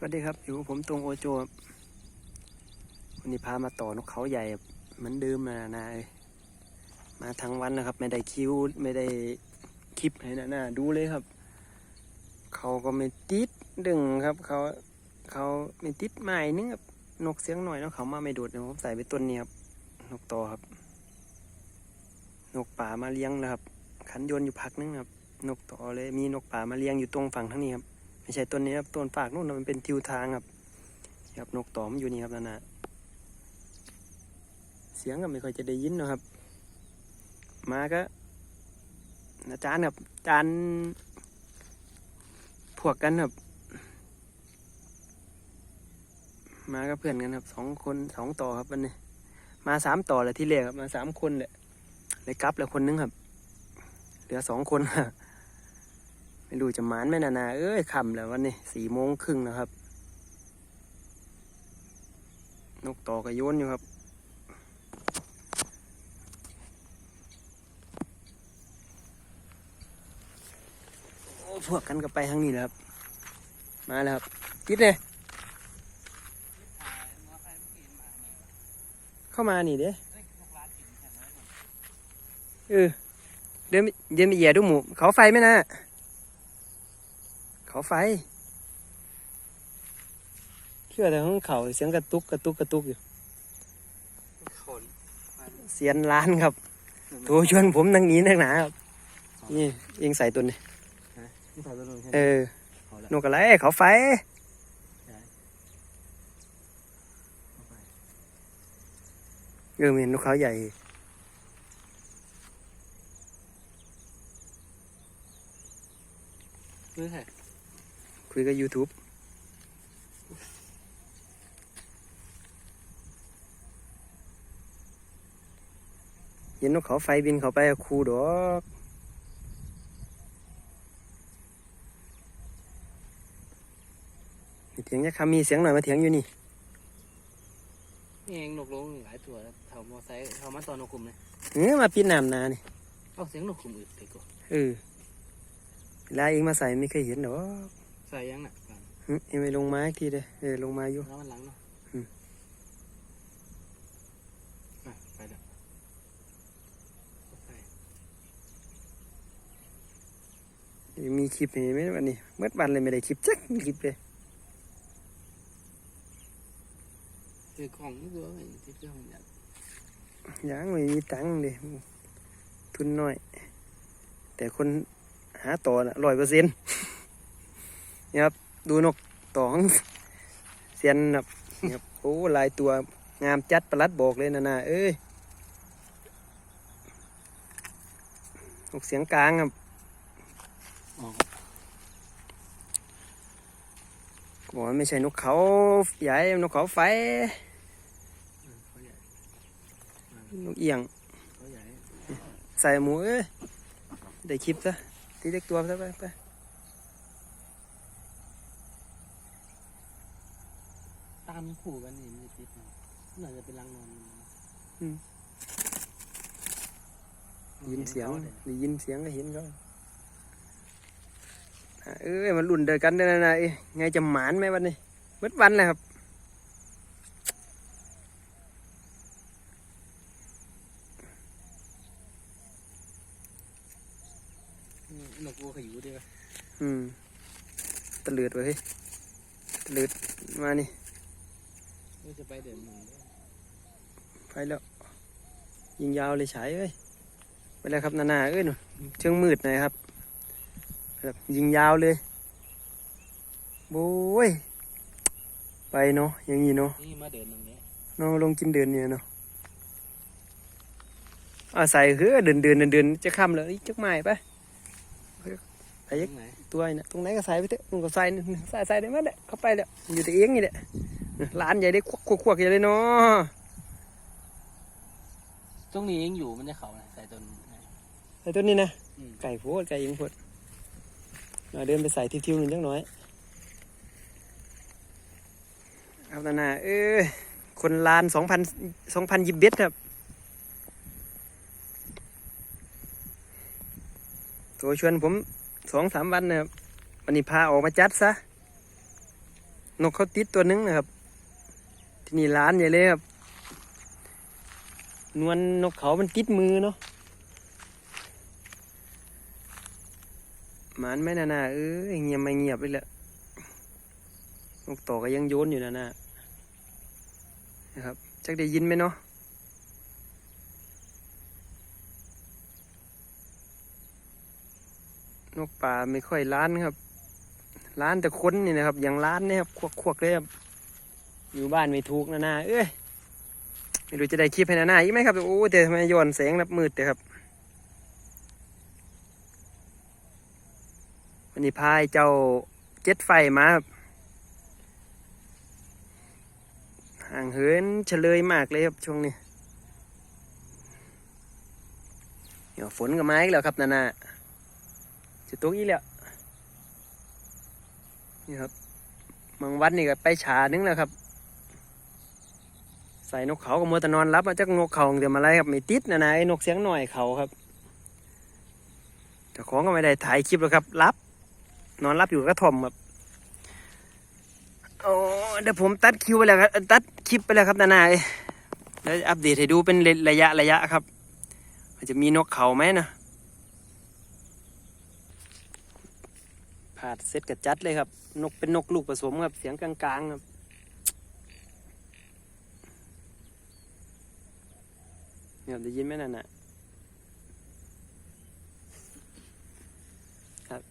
สวัสดีครับ อยู่กับผมตรงโอโจวันนี้พามาต่อนกเขาใหญ่เหมือนเดิมนะนายมาทั้งวันนะครับ ไม่ได้คิวไม่ได้คลิปให้นะน่าดูเลยครับ เขาก็ไม่ติดดึงครับ เขาเขาไม่ติดไม้นึงครับนกเสียงหน่อยแล้วเขามาไม่โดดเดี๋ยวผมใส่ไปต้นนี้ครับ นกต่อครับ นกป่ามาเลี้ยงนะครับ ขันยนอยู่พักนึงครับ นกต่อเลยมีนกป่ามาเลี้ยงอยู่ตรงฝั่งทั้งนี้ครับ ไม่ใช่ต้นนี้ครับต้นฝากนู่นนะมันเป็นทิวทางครับครับนกต่อมอยู่นี่ครับนั่นนะเสียงก็ไม่ค่อยจะได้ยินนะครับ มาก็อาจารย์ครับอาจารย์พวกกันครับ มาก็เพื่อนกันครับสองคนสองต่อครับวันนี้มาสามต่อเลยที่แรกครับมาสามคนแหละเลยกลับแล้วคนนึงครับ เหลือสองคน ไม่รู้จะหมานไหมนานา เอ้ยคำแล้ววันนี้สี่โมงครึ่งนะครับ นกต่อก็โยนอยู่ครับ โอ้พวกกันก็ไปทางนี้แหละครับ มาแล้วครับติดเลยเข้ามานี่เด้เออเดินเดินไปเหยียดดูหมูเขาไฟไหมนะ เขาไฟเชื่อแต่ของเขาเสียงกระตุกกระตุกกระตุกอยู่คนเสียนล้านครับโทรชวนผมนั่งหนีนั่งหนาครับนี่เองใส่ตัวนี้ที่ถ่ายตัวนึงใช่ไหมเออเอาละนกอะไรเขาไฟเออมีนกเขาใหญ่นี่ใช่ คุยกับ YouTube เห็นนกเขาไฟบินเขาไปกับครูดอกมีเถียงยักษ์คำมีเสียงหน่อยมาเถียงอยู่นี่นี่เองนกลงหลายตัวแถวมอไซค์แถวมาตอนนกกลุ่มเลยเออมาปีนน้ำนานี่เอาเสียงนกกลุ่มอื่นไปก่อนเออเวลาเองมาใส่ไม่เคยเห็นหรอก ใส่ยังน่ะหึเองไปลงมาอีกทีเด้อเออลงมาอยู่แล้วมันหลังเนาะไปเด้อมีคลิปเห็นไหมวันนี้เมื่อวันเลยไม่ได้คลิปจักคลิปเลยคือกล่องนี่ตัวที่เครื่องเนี่ยยังไม่มีตังค์เลยทุนน้อย แต่คนหาต่อน่ะร้อยเปอร์เซ็นต์ นี่ครับ ดูนกตองเซียนครับนี่ครับโอ้ลายตัวงามจัดประลัดบอกเลยนะนะเอ้ยนกเสียงกลางครับอ๋อบอกว่าไม่ใช่นกเขาใหญ่นกเขาไฟนกเอียงใหญ่ใส่หมูเอ้ยได้คลิปซะตีเล็กตัวซะไปไป ตามคู่กันนี่มันจะติดเนาะน่าจะเป็นรังนอนยินเสียงได้ยินเสียงก็เห็นเขาอะเอ้ยมันรุ่นเดียวกันเด้อนะนะเอ้ยไงจะหมานไหมวันนี้เมื่อวันเลยครับ นกวัวขยูด้วยอืมตะเลือดไว้เฮ้ยตะเลือดมานี่ ก็จะไปเดินหนึ่งไปแล้วยิงยาวเลยฉายเอ้ยไปแล้วครับนานาเอ้ยหนูเชิงมืดหน่อยครับแบบยิงยาวเลยโบ้ยไปเนาะอย่างนี้เนาะนี่มาเดินตรงนี้น้องลงกินเดือนเนี่ยเนาะอาใส่คือเดินเดินเดินเดินจะค่ำแล้วจักไม้ไปไปตยัรกงไหนตัวนี่นะตรงไหนก็ใส่ไปเถอะมึงก็ใส่นี่ใส่ใส่ได้ไหมเด้เข้าไปแล้วอยู่แต่เองนี่แหละ ร้านใหญ่ได้ควักควักควักใหญ่เลยเนาะตรงนี้เองอยู่มันจะเขาใส่ต้นไอ้ตัวนี้นะอืมไก่โพดไก่ยิงโพดเอาเดินไปใส่ทิวๆหนึ่งจังหน่อยเอาตาหนาเออคนลานสองพันสองพันยิบเบ็ดครับโทรชวนผมสองสามวันนะครับวันนี้พาออกมาจัดซะ นกเขาติดตัวหนึงนะครับ ที่นี่ร้านใหญ่เลยครับ นวลนกเขามันติดมือเนาะหมันไม่นานาเอ้ยเงียบไม่เงียบไปเลยนกต่อก็ยังโยนอยู่นะนะนะครับจักได้ยินไหมเนาะนกป่าไม่ค่อยล้านครับล้านแต่ค้นนี่นะครับ อย่างล้านเนี่ยครับควักควักๆเลยครับ อยู่บ้านไม่ถูกนะนาเอ้ยไม่รู้จะได้คลิปให้นานาอีกไหมครับโอ้แต่ทำไมย้อนแสงรับมืดแต่ครับวันนี้พายเจ้าเจ็ดไฟมาครับห่างเหินเฉลยมากเลยครับช่วงนี้เดี๋ยวฝนก็มาอีกแล้วครับนานาจะตกอีกแล้วนี่ครับบางวันนี่ก็ไปฉานึงแล้วครับ ใส่นกเขากับมัวแต่นอนรับมาจากนกเขาเดี๋ยวมาไล่ครับไม่ติดนะนะไอ้นกเสียงหน่อยเขาครับเจ้าของก็ไม่ได้ถ่ายคลิปแล้วครับ รับ นอนรับอยู่กระท่อมครับโอ้เดี๋ยวผมตัดคิวไปแล้วครับตัดคลิปไปแล้วครับนานาเอ้ยแล้วอัปเดตให้ดูเป็นระยะระยะครับว่าจะมีนกเขาไหมนะผาดเซตกับจัดเลยครับ นกเป็นนกลูกผสมครับ เสียงกลางๆครับ เนี่ยได้ยินไหมนั่นน่ะครับ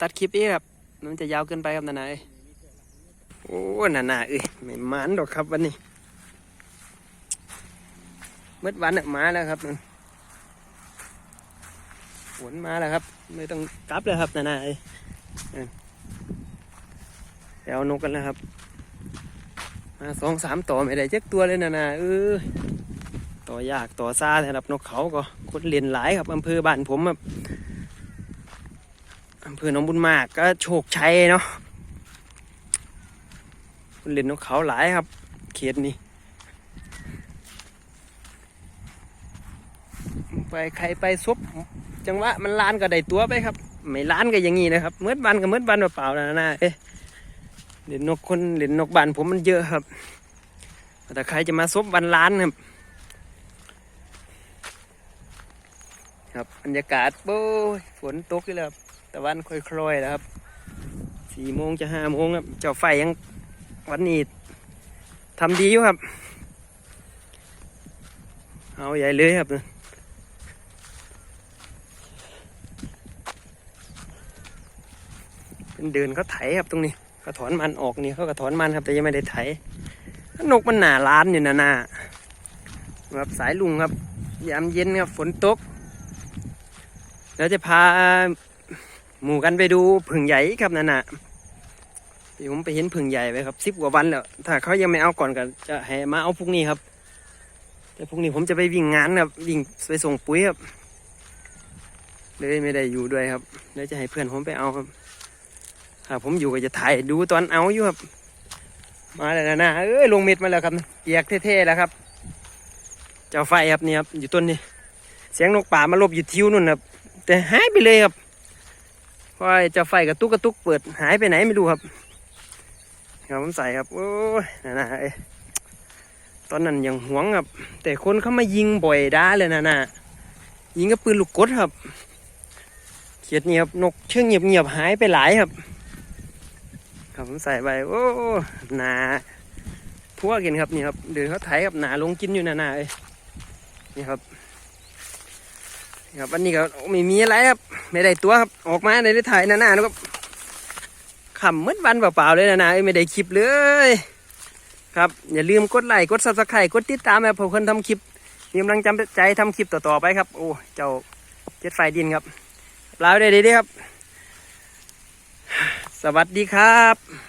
ตัดคลิปอีกครับมันจะยาวเกินไปครับนานาเอ้ยโอ้นานาเอ้ยไม่หมันดอกครับวันนี้เมื่อวันน่ะมาแล้วครับนั่นฝนมาแล้วครับ ไม่ต้องกลับเลยครับนานาเอ้ยเออไปเอานกกันแล้วครับมาสองสามต่อไม่ได้เจ็กตัวเลยนานาเออ ต่อยากต่อซาสำหรับนกเขาก็คนเรียนหลายครับอำเภอบ้านผมครับอำเภอหนองบุญมากก็โชคชัยเนาะคนเรียนนกเขาหลายครับ เขตนี้ไปใครไปซบจังหวะมันล้านก็ได้ตัวไปครับ ไม่ล้านก็อย่างงี้นะครับเมื่อวันก็เมื่อวันเปล่าๆนะนะเอ๊ะเรียนนกคนเรียนนกบ้านผมมันเยอะครับ แต่ใครจะมาซบวันล้านครับ ครับบรรยากาศโอ้ยฝนตกอยู่แล้วครับตะวันค่อยๆแล้วครับสี่โมงจะห้าโมงครับ เจ้าไฟยังวันนี้ทำดีอยู่ครับ เอาใหญ่เลยครับเป็นเดินเขาไถครับตรงนี้เขาถอนมันออกนี่เขาก็ถอนมันครับแต่ยังไม่ได้ไถนกมันหนาล้านอยู่นะนาครับสายลุงครับยามเย็นครับฝนตก เราจะพาหมู่กันไปดูผึ่งใหญ่ครับนั่นน่ะเดี๋ยวผมไปเห็นผึ่งใหญ่ไปครับสิบกว่าวันแล้ว ถ้าเขายังไม่เอาก่อนก็จะให้มาเอาพรุ่งนี้ครับ แต่พรุ่งนี้ผมจะไปวิ่งงานครับวิ่งไปส่งปุ๋ยครับเลยไม่ได้อยู่ด้วยครับแล้วจะให้เพื่อนผมไปเอาครับ ถ้าผมอยู่ก็จะถ่ายดูตอนเอาอยู่ครับ มาแล้วนะนะเอ้ยลงเม็ดมาแล้วครับเปียกเท่ๆแล้วครับ เจ้าไฟครับนี่ครับอยู่ต้นนี้ เสียงนกป่ามาลบอยู่ทิวนู่นครับ แต่หายไปเลยครับพอจ้าไฟกระตุกกระตุกเปิดหายไปไหนไม่รู้ครับครับผมใส่ครับโอ้ยนะนะเอ้ยตอนนั้นยังหวงครับ แต่คนเขามายิงบ่อยด้าเลยนะนะยิงกับปืนลูกกดครับเขียดเงียบนกเชื่องเงียบเงียบหายไปหลายครับ ครับผมใส่ไปโอ้หนาพวกกินครับนี่ครับเดินเขาไถครับหนาลงกินอยู่นะนะเอ้ยนี่ครับ ครับวันนี้ก็ไม่มีอะไรครับ ไม่ได้ตัวครับ ออกมาในได้ถ่ายหน้าๆนะครับขำมืดวันเปล่าๆเลยนะนะไม่ได้คลิปเลย ครับ อย่าลืมกดไลค์กดซับสไครต์กดติดตามแบบผมคนทำคลิปมีกำลังจำใจทำคลิปต่อๆไปครับ โอ้เจ้าเจ็ดไฟดินครับลาไปได้ดีๆครับ สวัสดีครับ